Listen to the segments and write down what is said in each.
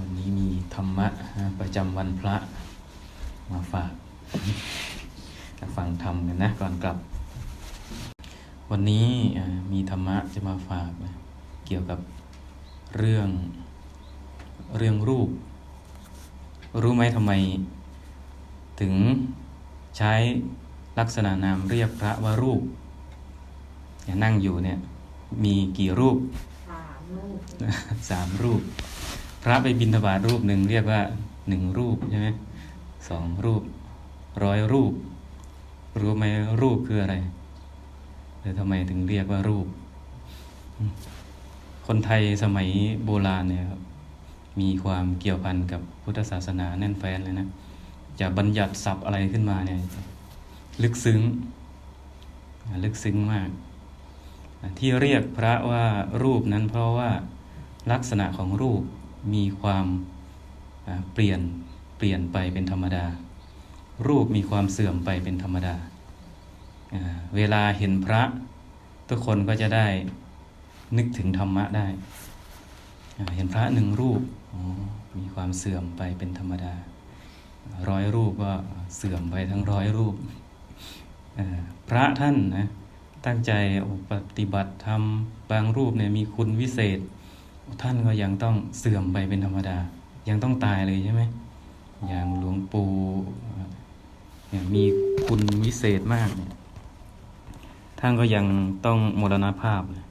วันนี้มีธรรมะประจำวันพระมาฝากฟังธรรมกันนะก่อนกลับ วันนี้อ่ามีธรรมะจะมาฝากนะเกี่ยวกับเรื่องเรื่องรูป รู้ไหมทำไม ถึงใช้ลักษณะนามเรียกพระว่ารูปเนี่ยนั่งอยู่เนี่ยมีกี่รูป สามลูกสามรูป พระไปบิณฑบาตรูปหนึ่งเรียกว่าหนึ่งรูปใช่ไหมสองรูปร้อยรูป รู้ไหมรูปคืออะไรหรือทำไมถึงเรียกว่ารูป คนไทยสมัยโบราณเนี่ยครับมีความเกี่ยวพันกับพุทธศาสนาแน่นแฟ้นเลยนะจะบัญญัติศัพท์อะไรขึ้นมาเนี่ยลึกซึ้ง ลึกซึ้งมาก ที่เรียกพระว่ารูปนั้นเพราะว่าลักษณะของรูป มีความเปลี่ยนเปลี่ยนไปเป็นธรรมดา รูปมีความเสื่อมไปเป็นธรรมดา เวลาเห็นพระ ทุกคนก็จะได้นึกถึงธรรมะได้ เห็นพระหนึ่งรูปมีความเสื่อมไปเป็นธรรมดา ร้อยรูปก็เสื่อมไปทั้งร้อยรูป พระท่านนะตั้งใจปฏิบัติธรรมบางรูปเนี่ยมีคุณวิเศษ ท่านก็ยังต้องเสื่อมไปเป็นธรรมดา ยังต้องตายเลยใช่ไหมอย่างหลวงปู่เนี่ยมีคุณวิเศษมากเนี่ยท่านก็ยังต้องมรณภาพเลย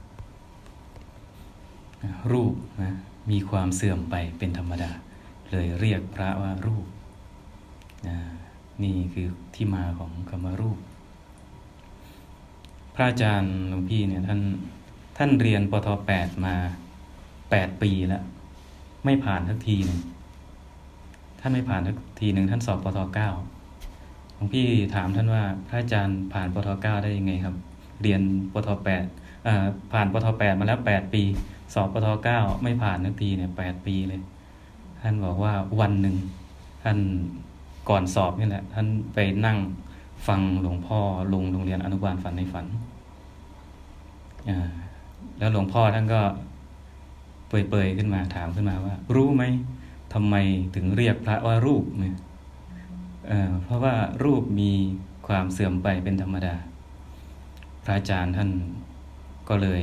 รูปนะมีความเสื่อมไปเป็นธรรมดา เลยเรียกพระว่ารูปนี่คือที่มาของคำว่ารูป พระอาจารย์หลวงพี่เนี่ยท่านท่านเรียนปทแปดมา แปดปีแล้วไม่ผ่านสักทีหนึ่งท่านไม่ผ่านสักทีหนึ่งท่านสอบปทเก้าหลวงพี่ถามท่านว่าพระอาจารย์ผ่านปทเก้าได้ยังไงครับ เรียนปทแปดผ่านปทแปดมาแล้วแปดปี สอบปทเก้าไม่ผ่านสักทีเนี่ยแปดปีเลย ท่านบอกว่าวันหนึ่งท่านก่อนสอบนี่แหละ ท่านไปนั่งฟังหลวงพ่อลงโรงเรียนอนุบาลฝันในฝัน แล้วหลวงพ่อท่านก็ เปยๆขึ้นมาถามขึ้นมาว่า รู้ไหมทำไมถึงเรียกพระว่ารูปเนี่ยเพราะว่ารูปมีความเสื่อมไปเป็นธรรมดา พระอาจารย์ท่านก็เลย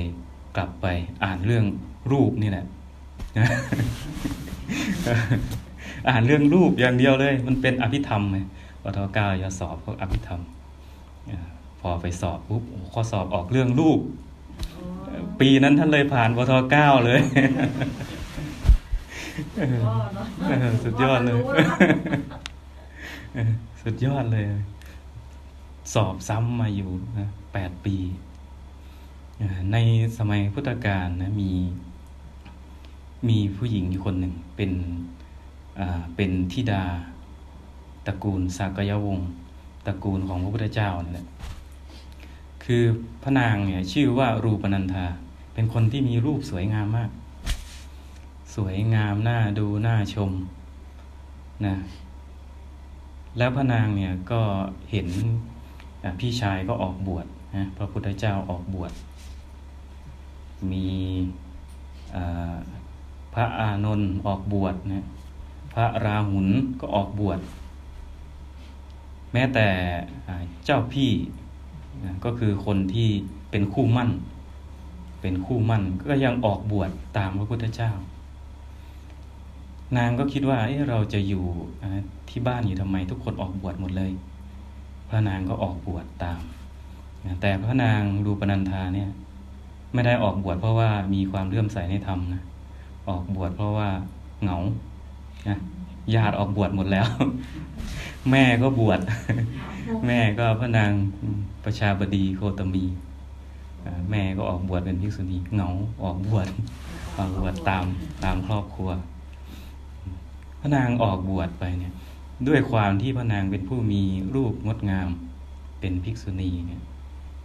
กลับไปอ่านเรื่องรูปนี่แหละอ่านเรื่องรูปอย่างเดียวเลย มันเป็นอภิธรรมไงปทเก้าจะสอบพวกอภิธรรม พอไปสอบปุ๊บข้อสอบออกเรื่องรูป ปีนั้นท่านเลยผ่านปทเก้าเลยก็เนาะเออสุดยอดเลยว่ามันรู้นะเออสุดยอดเลย สอบซ้ำมาอยู่นะแปดปีเอ่อในสมัยพุทธกาลนะมีมีผู้หญิงอยู่คนหนึ่งเป็นอ่าเป็นธิดาตระกูลสากยวงศ์ตระกูลของพระพุทธเจ้านั่นแหละ คือพระนางเนี่ยชื่อว่ารูปนันธา เป็นคนที่มีรูปสวยงามมาก สวยงามน่าดูน่าชมนะแล้วพระนางเนี่ยก็เห็นพี่ชายก็ออกบวชนะพระพุทธเจ้าออกบวช มีพระอานนท์ออกบวชนะพระราหุลก็ออกบวช แม้แต่เจ้าพี่ นะก็คือคนที่เป็นคู่มั่น เป็นคู่มั่นก็ยังออกบวชตามพระพุทธเจ้า นางก็คิดว่าเอ๊ะเราจะอยู่ที่บ้านอยู่ทำไม ทุกคนออกบวชหมดเลย พระนางก็ออกบวชตามแต่พระนางรูปนันธาเนี่ย ไม่ได้ออกบวชเพราะว่ามีความเลื่อมใสในธรรมนะออกบวชเพราะว่าเหงานะญาติออกบวชหมดแล้ว แม่ก็บวชแม่ก็พระนางประชาบดีโคตมีแม่ก็ออกบวชเป็นภิกษุณีเหงาออกบวชออกบวชตามตามครอบครัว พระนางออกบวชไปเนี่ย ด้วยความที่พระนางเป็นผู้มีรูปงดงาม เป็นภิกษุณีเนี่ย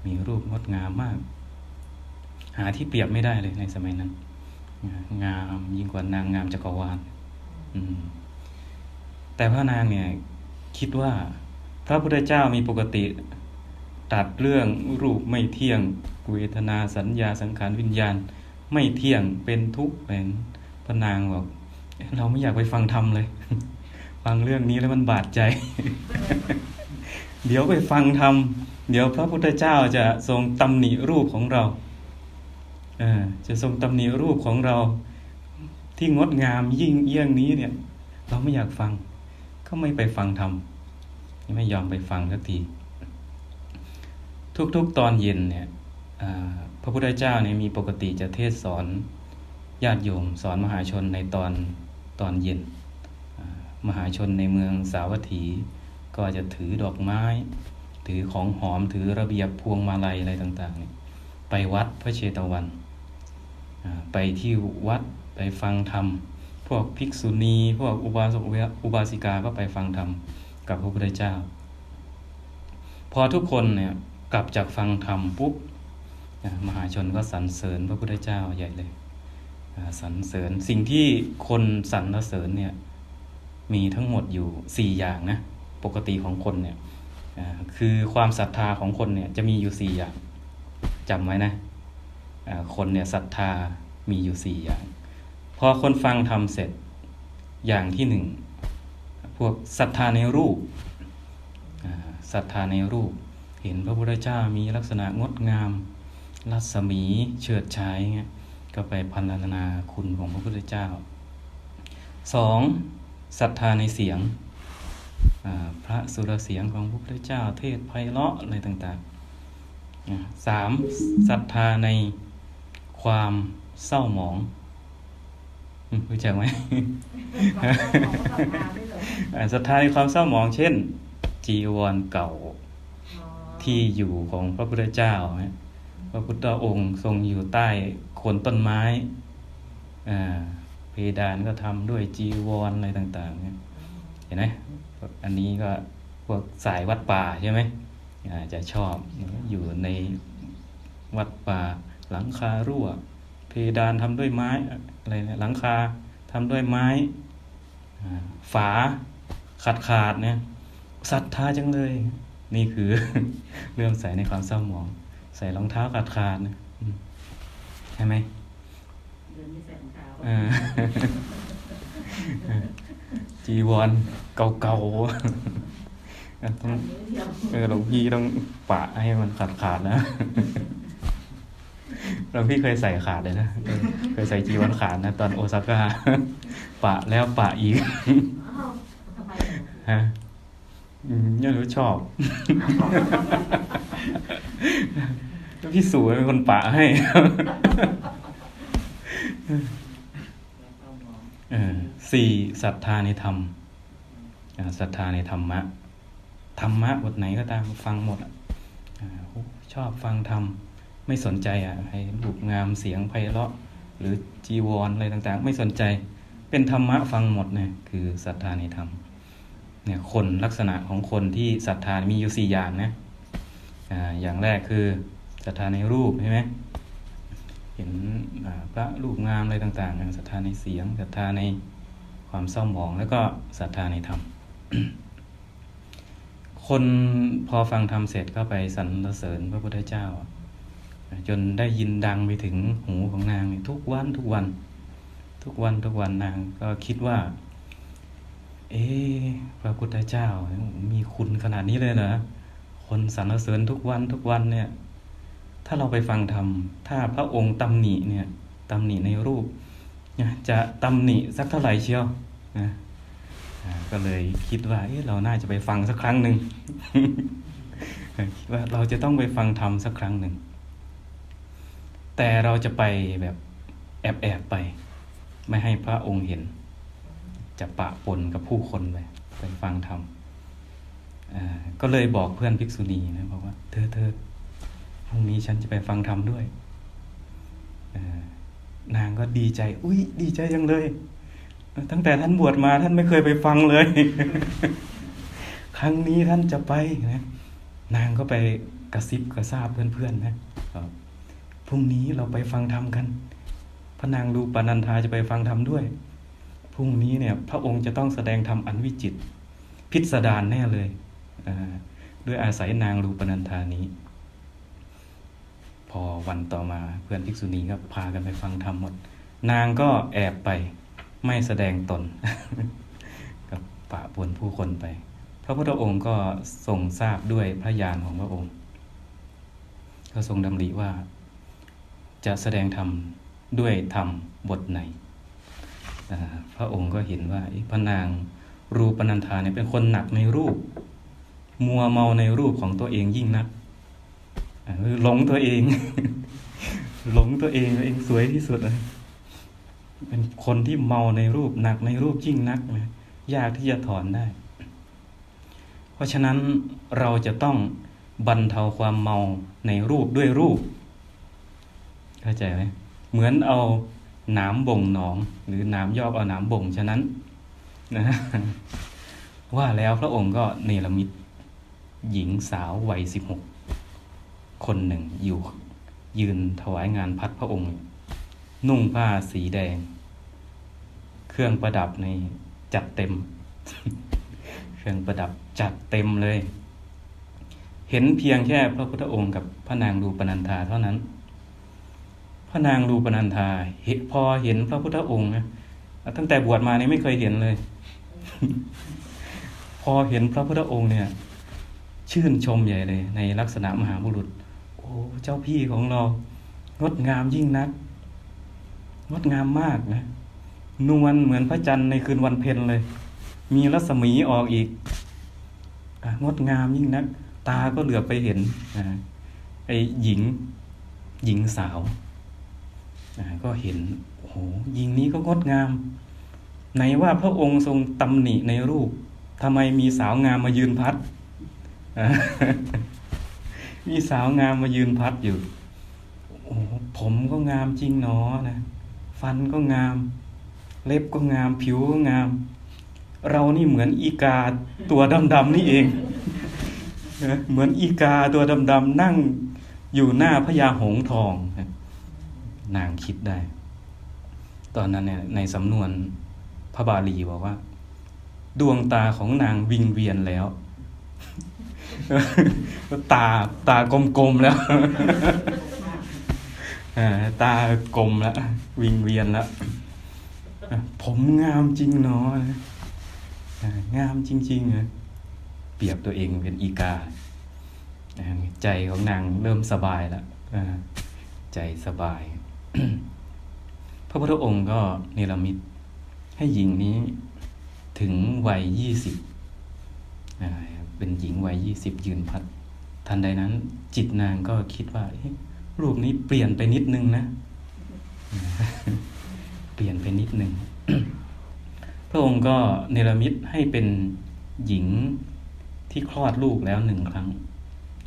มีรูปงดงามมาก หาที่เปรียบไม่ได้เลยในสมัยนั้น งามยิ่งกว่านางงามจักรวาลแต่พระนางเนี่ย คิดว่า พระพุทธเจ้ามีปกติตัดเรื่องรูปไม่เที่ยงเวทนาสัญญาสังขารวิญญาณ ไม่เที่ยงเป็นทุกข์เป็นพระนางบอกเราไม่อยากไปฟังธรรมเลย ฟังเรื่องนี้แล้วมันบาดใจ เดี๋ยวไปฟังธรรมเดี๋ยวพระพุทธเจ้าจะทรงตำหนิรูปของเราเออจะทรงตำหนิรูปของเรา ที่งดงามยิ่งเยี่ยงนี้เนี่ย เราไม่อยากฟัง ก็ไม่ไปฟังธรรมไม่ยอมไปฟังสักทีทุกๆตอนเย็นเนี่ยพระพุทธเจ้าเนี่ยมีปกติจะเทศสอนญาติโยมสอนมหาชนในตอนตอนเย็น มหาชนในเมืองสาวัตถี ก็จะถือดอกไม้ ถือของหอมถือระเบียบพวงมาลัยอะไรต่างๆ ไปวัดพระเชตวัน ไปที่วัดไปฟังธรรม พวกภิกษุณี พวกอุบาสกอุบาสิกาก็ไปฟังธรรมกับพระพุทธเจ้า พอทุกคนเนี่ยกลับจากฟังธรรมปุ๊บมหาชนก็สรรเสริญพระพุทธเจ้าใหญ่เลยสรรเสริญสิ่งที่คนสรรเสริญเนี่ยมีทั้งหมดอยู่สี่อย่างนะปกติของคนเนี่ยคือความศรัทธาของคนเนี่ยจะมีอยู่สี่อย่างจำไว้นะคนเนี่ยศรัทธามีอยู่สี่อย่าง อคนฟังทำเสร็จอย่างที่หนึ่งพวกศรัทธาในรูปศรัทธาในรูป เห็นพระพุทธเจ้ามีลักษณะงดงาม รัศมีเฉิดฉายเงี้ยก็ไปพันนาคุณของพระพุทธเจ้าสองศรัทธาในเสียงพระสุรเสียงของพระพุทธเจ้า เทศไพเราะอะไรต่างๆอ่าสามศรัทธาในความเศร้าหมอง รู้จักไหมอ่าศรัทธาในความเศร้าหมองเช่น จีวรเก่าที่อยู่ของพระพุทธเจ้าเนี่ยพระพุทธองค์ทรงอยู่ใต้โคนต้นไม้อ่าเพดานก็ทำด้วยจีวรอะไรต่างๆเนี่ยเห็นไหมอันนี้ก็พวกสายวัดป่าใช่ไหมอาจะชอบอยู่ในวัดป่าหลังคารั่ว เพดานทำด้วยไม้อะไรเนี่ยหลังคาทำด้วยไม้อ่าฝาขาดขาดๆเนี่ยศรัทธาจังเลย นี่คือเรื่องใส่ในความเศร้าหมอง ใส่รองเท้าขาดขาดๆนะอืมใช่ไหมเดินไม่ใส่รองเท้าเออจีวรเก่าๆต้องนิ้วเดียวเออหลวงพี่ต้องปะให้มันขาดขาดๆนะ หลวงพี่เคยใส่ขาดเลยนะเออเคยใส่จีวรขาดนะ ตอนโอซาก้าปะแล้วปะอีกอ้าวทำไมฮะอืมยังรู้ชอบแล้วพี่สูเป็นคนปะให้เออสี่ศรัทธาในธรรมอ่าศรัทธาในธรรมะ ธรรมะบทไหนก็ตามฟังหมดอะอ่าโอ้ชอบฟังธรรม ไม่สนใจอะให้รูปงามเสียงไพเราะ หรือจีวรอะไรต่างๆ ไม่สนใจ เป็นธรรมะฟังหมดเนี่ยคือศรัทธาในธรรมเนี่ยคนลักษณะของคนที่ศรัทธามีอยู่สี่อย่างนะอ่าอย่างแรกคือศรัทธาในรูปใช่ไหมเห็นพระรูปงามอะไรต่างๆศรัทธาในเสียงศรัทธาในความเศร้าหมอง แล้วก็ศรัทธาในธรรม คนพอฟังธรรมเสร็จก็ไปสรรเสริญพระพุทธเจ้า จนได้ยินดังไปถึงหูของนางทุกวันทุกวัน ทุกวันทุกวันนางก็คิดว่า เอ๊พระพุทธเจ้ามีคุณขนาดนี้เลยเหรอคนสรรเสริญทุกวันทุกวันเนี่ย ถ้าเราไปฟังธรรมถ้าพระองค์ตำหนิเนี่ยตำหนิในรูปจะตำหนิสักเท่าไหร่เชียวนะก็เลยคิดว่าเอ๊ะเราน่าจะไปฟังสักครั้งหนึ่งคิดว่าเราจะต้องไปฟังธรรมสักครั้งหนึ่ง แต่เราจะไปแบบแอบแอบๆไป ไม่ให้พระองค์เห็น จะปะปนกับผู้คนไปไปฟังธรรมก็เลยบอกเพื่อนภิกษุณีนะบอกว่าเธอเธอพรุ่งนี้ฉันจะไปฟังธรรมด้วยนางก็ดีใจ อุ้ยดีใจจังเลย ตั้งแต่ท่านบวชมาท่านไม่เคยไปฟังเลย ครั้งนี้ท่านจะไปนะ นางก็ไปกระซิบกระซาบเพื่อนๆนะครับ พรุ่งนี้เราไปฟังธรรมกัน พระนางรูปนันธาจะไปฟังธรรมด้วย พรุ่งนี้เนี่ยพระองค์จะต้องแสดงธรรมอันวิจิต พิสดารแน่เลยด้วยอาศัยนางรูปนันธานี้ พอวันต่อมาเพื่อนภิกษุณีก็พากันไปฟังธรรมหมด นางก็แอบไปไม่แสดงตนกับปะปนผู้คนไป พระพุทธองค์ก็ทรงทราบด้วยพระญาณของพระองค์ ก็ทรงดำริว่า จะแสดงธรรมด้วยธรรมบทไหน พระองค์ก็เห็นว่าพระนางรูปนันธาเนี่ยเป็นคนหนักในรูป มัวเมาในรูปของตัวเองยิ่งนักหลงตัวเอง หลงตัวเองตัวเองสวยที่สุดเลยเป็นคนที่เมาในรูปหนักในรูปยิ่งนักนะยากที่จะถอนได้ เพราะฉะนั้นเราจะต้องบรรเทาความเมาในรูปด้วยรูป เข้าใจไหมเหมือนเอานามบ่งหนอง หรือนามยอกเอานามบ่งฉะนั้นนะว่าแล้วพระองค์ก็เนรมิตหญิงสาววัยสิบหกคนหนึ่งอยู่ ยืนถวายงานพัดพระองค์ นุ่งผ้าสีแดง เครื่องประดับในจัดเต็ม เครื่องประดับจัดเต็มเลย เห็นเพียงแค่พระพุทธองค์กับพระนางดูปนันธาเท่านั้น พระนางดูปนันธาเห็นพอเห็นพระพุทธองค์นะตั้งแต่บวชมานี่ไม่เคยเห็นเลย พอเห็นพระพุทธองค์เนี่ย ชื่นชมใหญ่เลย ในลักษณะมหาบุรุษ โอ้เจ้าพี่ของเรา งดงามยิ่งนัก งดงามมากนะนวลเหมือนพระจันทร์ในคืนวันเพ็ญเลย มีรัศมีออกอีกองดงามยิ่งนัก ตาก็เหลือไปเห็นนะไอ้หญิง หญิงสาว ก็เห็นโอ้โหหญิงนี้ก็งดงามไหนว่าพระองค์ทรงตำหนิในรูปทำไมมีสาวงามมายืนพัด มีสาวงามมายืนพัดอยู่โอ้โหผมก็งามจริงหนอนะ ฟันก็งาม เล็บก็งาม ผิวก็งาม เรานี่เหมือนอีกาตัวดำๆนี่เอง เหมือนอีกาตัวดำๆนั่งอยู่หน้าพญาหงส์ทองนะ นางคิดได้ ตอนนั้นเนี่ยในสำนวนพระบาลีบอกว่า ดวงตาของนางวิงเวียนแล้ว ตาตากลมๆแล้วตากลมแล้ววิงเวียนแล้วผมงามจริงเนาะอ่างามจริงๆนะเปรียบตัวเองเป็นอีกา ใจของนางเริ่มสบายแล้วใจสบาย พระพุทธองค์ก็เนรมิตให้หญิงนี้ถึงวัยยี่สิบเป็นหญิงวัยยี่สิบยืนพัด ทันใดนั้น จิตนางก็คิดว่ารูปนี้เปลี่ยนไปนิดนึงนะ เปลี่ยนไปนิดนึง พระองค์ก็เนรมิตให้เป็นหญิงที่คลอดลูกแล้วหนึ่งครั้ง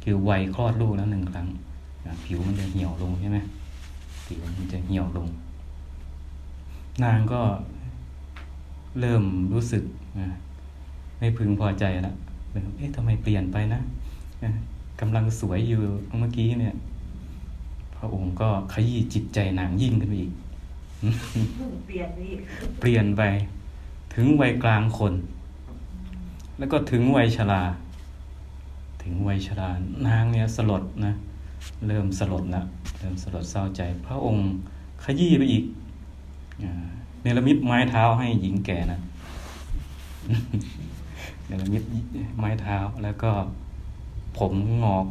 คือวัยคลอดลูกแล้วหนึ่งครั้ง ผิวมันจะเหี่ยวลงใช่ไหม ผิวมันจะเหี่ยวลง นางก็เริ่มรู้สึกอะไม่พึงพอใจแล้วเริ่มเอ๊ะทำไมเปลี่ยนไปนะอะกำลังสวยอยู่เมื่อกี้เนี่ย พระองค์ก็ขยี้จิตใจนางยิ่งขึ้นไปอีก เปลี่ยนไปอีกเปลี่ยนไป ถึงวัยกลางคน แล้วก็ถึงวัยชรา ถึงวัยชรานางเนี่ยสลดนะ เริ่มสลดละเริ่มสลดเศร้าใจ พระองค์ขยี้ไปอีกเนรมิตไม้เท้าให้หญิงแก่นะเนรมิตไม้เท้าแล้วก็ผมงอก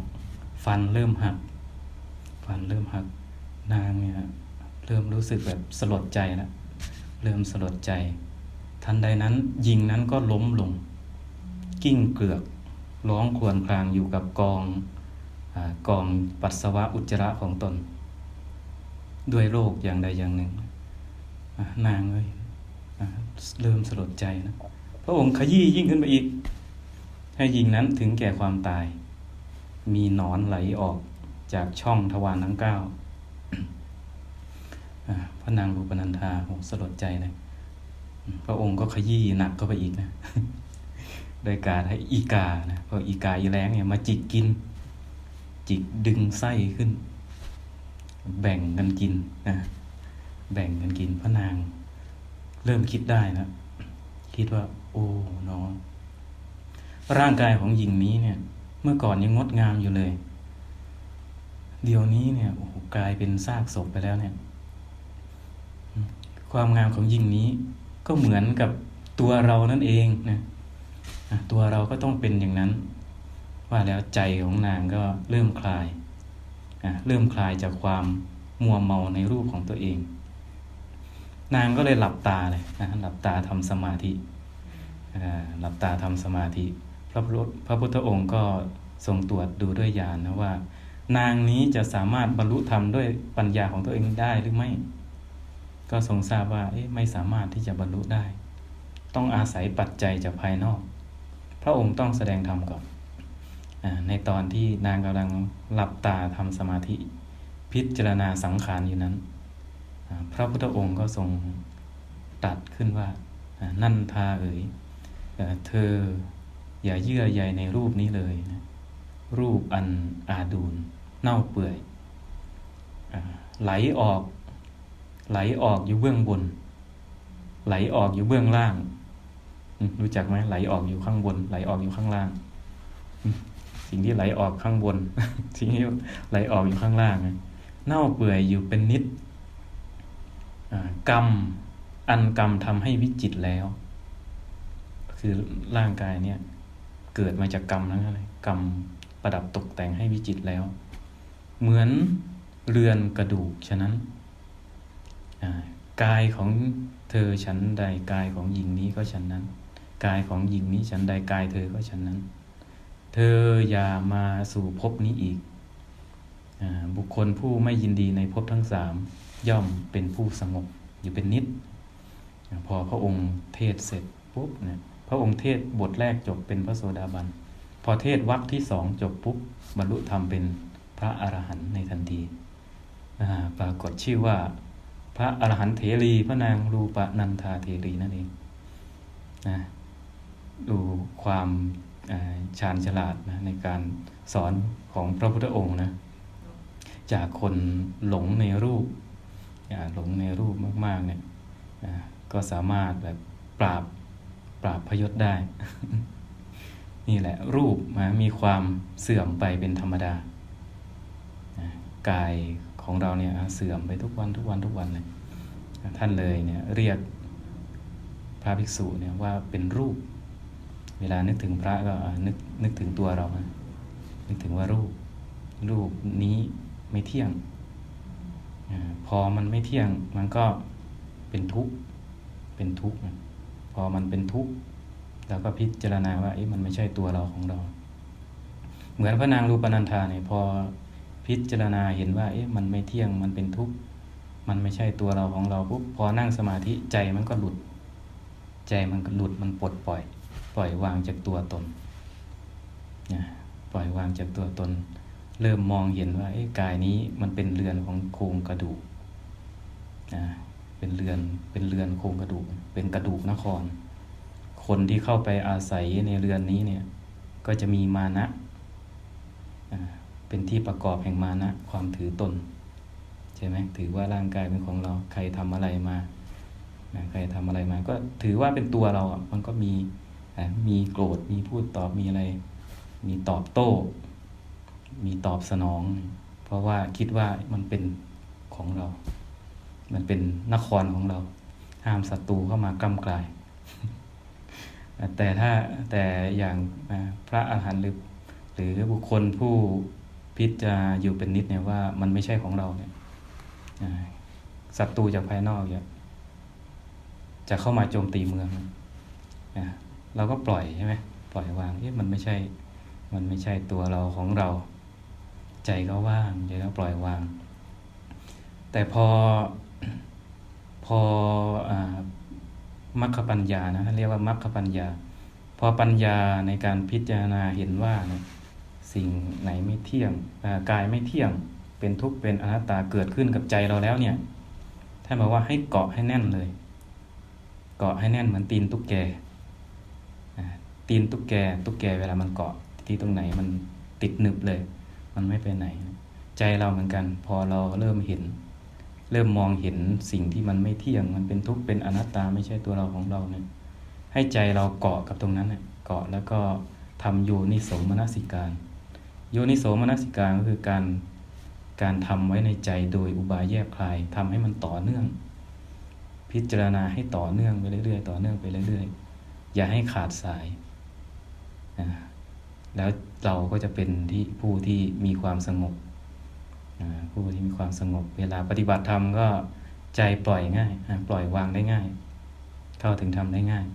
ฟันเริ่มหัก ฟันเริ่มหักนางเนี่ยเริ่มรู้สึกแบบสลดใจแล้วเริ่มสลดใจ ทันใดนั้นหญิงนั้นก็ล้มลง กิ้งเกลือกร้องครวญครางอยู่กับกอง กองปัสสาวะอุจจาระของตน ด้วยโรคอย่างใดอย่างหนึ่งนางเลยเริ่มสลดใจนะพระองค์ขยี้ยิ่งขึ้นไปอีก ให้หญิงนั้นถึงแก่ความตาย มีหนอนไหลออกจากช่องทวารทั้งเก้าพระนางรูปนันธาโหสลดใจเลยพระองค์ก็ขยี้หนักเข้าไปอีกนะ โดยการให้อีกานะพออีกาอีแรงเนี่ยมาจิกกิน จิกดึงไส้ขึ้น แบ่งกันกินนะแบ่งกันกินพระนาง เริ่มคิดได้นะคิดว่า โอ้เน้องร่างกายของหญิงนี้เนี่ย เมื่อก่อนยังงดงามอยู่เลย เดี๋ยวนี้เนี่ยโอ้กลายเป็นซากศพไปแล้วเนี่ย ความงามของหญิงนี้ ก็เหมือนกับตัวเรานั่นเองนะตัวเราก็ต้องเป็นอย่างนั้น ว่าแล้วใจของนางก็เริ่มคลายเริ่มคลายจากความมัวเมาในรูปของตัวเอง นางก็เลยหลับตาเลยนะหลับตาทำสมาธิหลับตาทำสมาธิ พระพุทธพระพุทธองค์ก็ทรงตรวจดูด้วยญาณนะว่า นางนี้จะสามารถบรรลุธรรมด้วยปัญญาของตัวเองได้หรือไม่ ก็ทรงทราบว่าเอ๊ะไม่สามารถที่จะบรรลุได้ ต้องอาศัยปัจจัยจากภายนอก พระองค์ต้องแสดงธรรมก่อน ในตอนที่นางกำลังหลับตาทำสมาธิ พิจารณาสังขารอยู่นั้น พระพุทธองค์ก็ทรงตัดขึ้นว่านั่นทาเอ๋ยเธออย่าเยื่อใยในรูปนี้เลยนะรูปอันอาดูลเน่าเปื่อยไหลออก ไหลออกอยู่เบื้องบน ไหลออกอยู่เบื้องล่าง รู้จักไหมไหลออกอยู่ข้างบน ไหลออกอยู่ข้างล่าง สิ่งที่ไหลออกข้างบน สิ่งที่ไหลออกอยู่ข้างล่างนะเน่าเปื่อยอยู่เป็นนิดกรรมอันกรรมทำให้วิจิตแล้ว คือร่างกายเนี่ย เกิดมาจากกรรมทั้งนั้นเลยกรรมประดับตกแต่งให้วิจิตแล้ว เหมือนเรือนกระดูกฉะนั้นกายของเธอฉันใดกายของหญิงนี้ก็ฉันนั้น กายของหญิงนี้ฉันใดกายเธอก็ฉันนั้น เธออย่ามาสู่ภพนี้อีกอบุคคลผู้ไม่ยินดีในภพทั้งสามย่อมเป็นผู้สงบอยู่เป็นนิด พอพระองค์เทศเสร็จปุ๊บเนี่ยพระองค์เทศบทแรกจบเป็นพระโสดาบัน พอเทศวรรคที่สองจบปุ๊บบรรลุธรรมเป็นพระอรหันต์ในทันทีปรากฏชื่อว่า พระอรหันต์เถรีพระนางรูปนันทาเถรีนั่นเองนะดูความ ชาญฉลาดนะในการสอนของพระพุทธองค์นะจากคนหลงในรูปหลงในรูปมากๆเนี่ยก็สามารถแบบปราบปราบพยศได้ นี่แหละรูปนะมีความเสื่อมไปเป็นธรรมดากายของเราเนี่ยเสื่อมไปทุกวันทุกวันทุกวันเลยท่านเลยเนี่ยเรียกพระภิกษุเนี่ยว่าเป็นรูป เวลานึกถึงพระก็นึกนึกถึงตัวเรานะนึกถึงว่ารูป รูปนี้ไม่เที่ยง พอมันไม่เที่ยงมันก็เป็นทุกข์ เป็นทุกข์ พอมันเป็นทุกข์เราก็พิจารณาว่าเอ๊ะมันไม่ใช่ตัวเราของเรา เหมือนพระนางรูปนันธาเนี่ยพอพิจารณาเห็นว่าเอ๊ะมันไม่เที่ยงมันเป็นทุกข์มันไม่ใช่ตัวเราของเราปุ๊บพอนั่งสมาธิใจมันก็หลุด ใจมันก็หลุดมันปลดปล่อย ปล่อยวางจากตัวตนนะปล่อยวางจากตัวตน เริ่มมองเห็นว่าเอ๊ะกายนี้มันเป็นเรือนของโครงกระดูกนะเป็นเรือนเป็นเรือนโครงกระดูก เป็นกระดูกนคร คนที่เข้าไปอาศัยในเรือนนี้เนี่ยก็จะมีมานะเป็นที่ประกอบแห่งมานะความถือตนใช่ไหมถือว่าร่างกายเป็นของเราใครทำอะไรมาใครทำอะไรมา ก็ถือว่าเป็นตัวเราอะมันก็มี อะมีโกรธมีพูดตอบมีอะไร มีตอบโต้ มีตอบสนอง เพราะว่าคิดว่ามันเป็นของเรา มันเป็นนครของเรา ห้ามศัตรูเข้ามากำกลาย แต่ถ้าแต่อย่างพระอาหารหันต์หรือหรือบุคคลผู้พิจารณาอยู่เป็นนิดเนี่ยว่ามันไม่ใช่ของเราเนี่ยศัตรูจากภายนอกเนี่ยจะเข้ามาโจมตีเมืองนะ เราก็ปล่อยใช่ไหมปล่อยวางเอ๊ะมันไม่ใช่ มันไม่ใช่ตัวเราของเรา ใจก็ว่างใจก็ปล่อยวาง แต่พอพออมัคคปัญญานะท่าเรียกว่ามัคคปัญญา พอปัญญาในการพิจารณาเห็นว่าเนี่ยสิ่งไหนไม่เที่ยงกายไม่เที่ยงเป็นทุกข์เป็นอนัตตาเกิดขึ้นกับใจเราแล้วเนี่ยท่านบอกว่าให้เกาะให้แน่นเลย เกาะให้แน่นเหมือนตีนตุ๊กแก ตีนตุ๊กแกตุ๊กแกเวลามันเกาะที่ตรงไหนมันติดหนึบเลย มันไม่ไปไหน ใจเราเหมือนกัน พอเราเริ่มเห็น เริ่มมองเห็นสิ่งที่มันไม่เที่ยง มันเป็นทุกข์เป็นอนัตตาไม่ใช่ตัวเราของเราเนี่ยให้ใจเราเกาะกับตรงนั้นเน่ยเกาะแล้วก็ทำโยนิโสมนสิการ โยนิโสมนสิการก็คือการการทำไว้ในใจโดยอุบายแยบคลายทำให้มันต่อเนื่อง พิจารณาให้ต่อเนื่องไปเรื่อยๆ ต่อเนื่องไปเรื่อยๆ อย่าให้ขาดสาย แล้วเราก็จะเป็นที่ผู้ที่มีความสงบผู้ที่มีความสงบ เวลาปฏิบัติธรรมก็ใจปล่อยง่าย ปล่อยวางได้ง่าย เข้าถึงธรรมได้ง่าย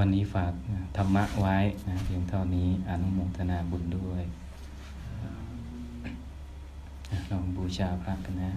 วันนี้ฝากธรรมะไว้เพียงเท่านี้อนุโมทนาบุญด้วยลองบูชาพระกันนะ